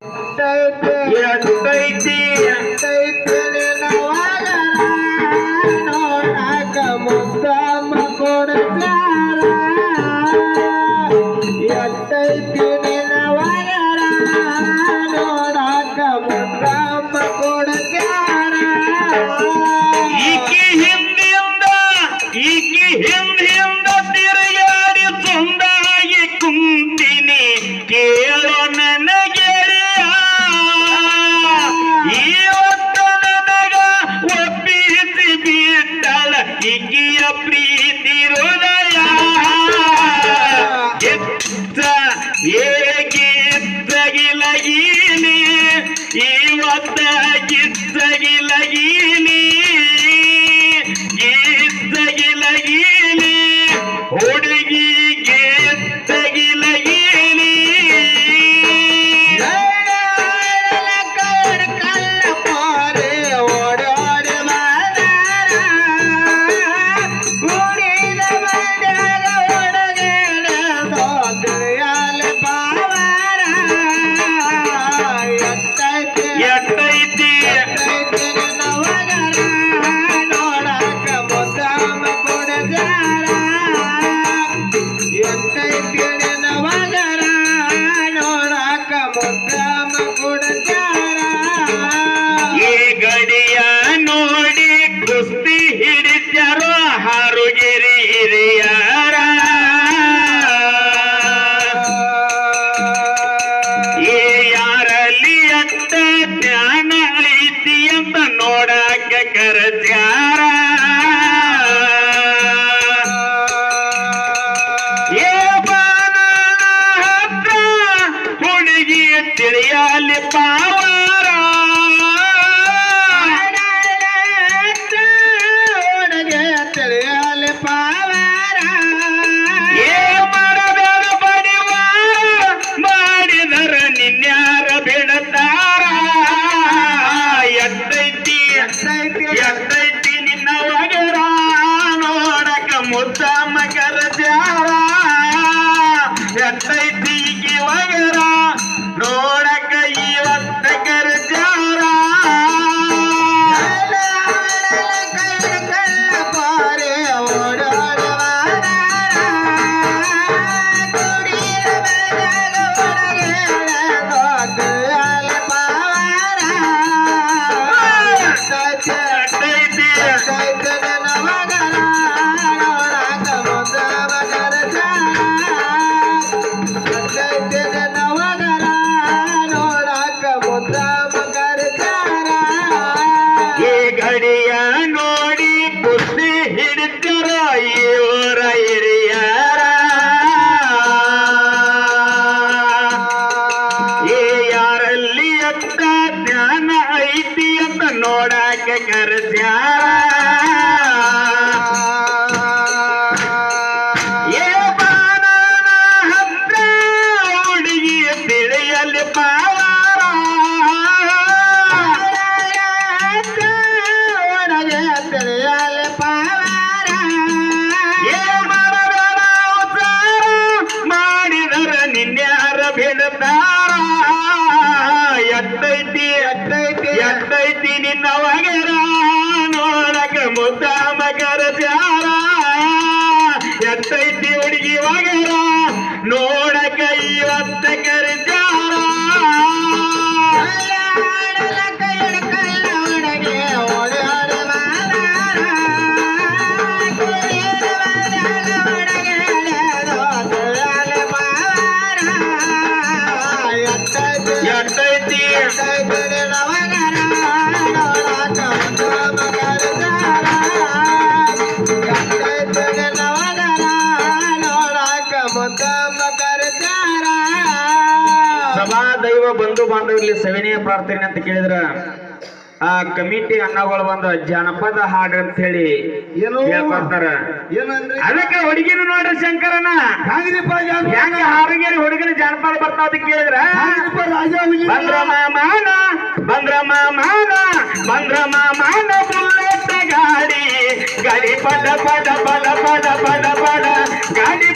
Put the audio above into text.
对对，对对。ಏಗಿದ್ದಗಿಲಗೀನಿ ಇವತ್ತ ಗಿದ್ದಗಿಲಗೀನಿ ಗಿದ್ದಗಿಲಗೀನಿ ಹುಡುಗಿ ತಿಳಿಯಲಿ ಐತಿ ಅಂತ ನೋಡಾಕ ಕರೆಸ್ಯಾರ. ಏ ಬಾಣ ಹತ್ರ ಹುಡುಗಿ ತಿಳಿಯಲಿ ಪಾವಾರ ಎತ್ತೈತಿ. ನಿನ್ನ ವಗರ ನೋಡಕ ಮುದ್ದ ಮಗರ ಜಾರ. ಎತ್ತೈತಿ ಹುಡುಗಿ ವಗರ ನೋಡಕ ಸಭಾ ದೈವ ಬಂಧು ಬಾಂಧವರಲ್ಲಿ ಸವಿನಯ ಪ್ರಾರ್ಥನೆ ಅಂತ ಕೇಳಿದ್ರ. ಆ ಕಮಿಟಿ ಅಣ್ಣಗಳು ಬಂದು ಜನಪದ ಹಾಡು ಅಂತ ಹೇಳಿ ಏನು? ಹೇಳ್ಕೊಡ್ತಾರ. ಅದಕ್ಕೆ ಹುಡುಗಿನ ನೋಡ್ರಿ ಶಂಕರನ ಹೆಂಗ ಹಾರುಗೇರಿ ಹುಡುಗಿನ ಜಾನಪದ ಬರ್ತಾವ ಕೇಳಿದ್ರ? ಬಂದ್ರ ಮಾಮಾನ ಬಂದ್ರ ಮಾಮಾನ ಬಂದ್ರ ಮಾಮಾನ ಬುಲೆಟ್ ಗಾಡಿ. ಗಾಡಿ ಪದ ಪದ ಪದ ಪದ ಪದ ಪದ ಗಾಡಿ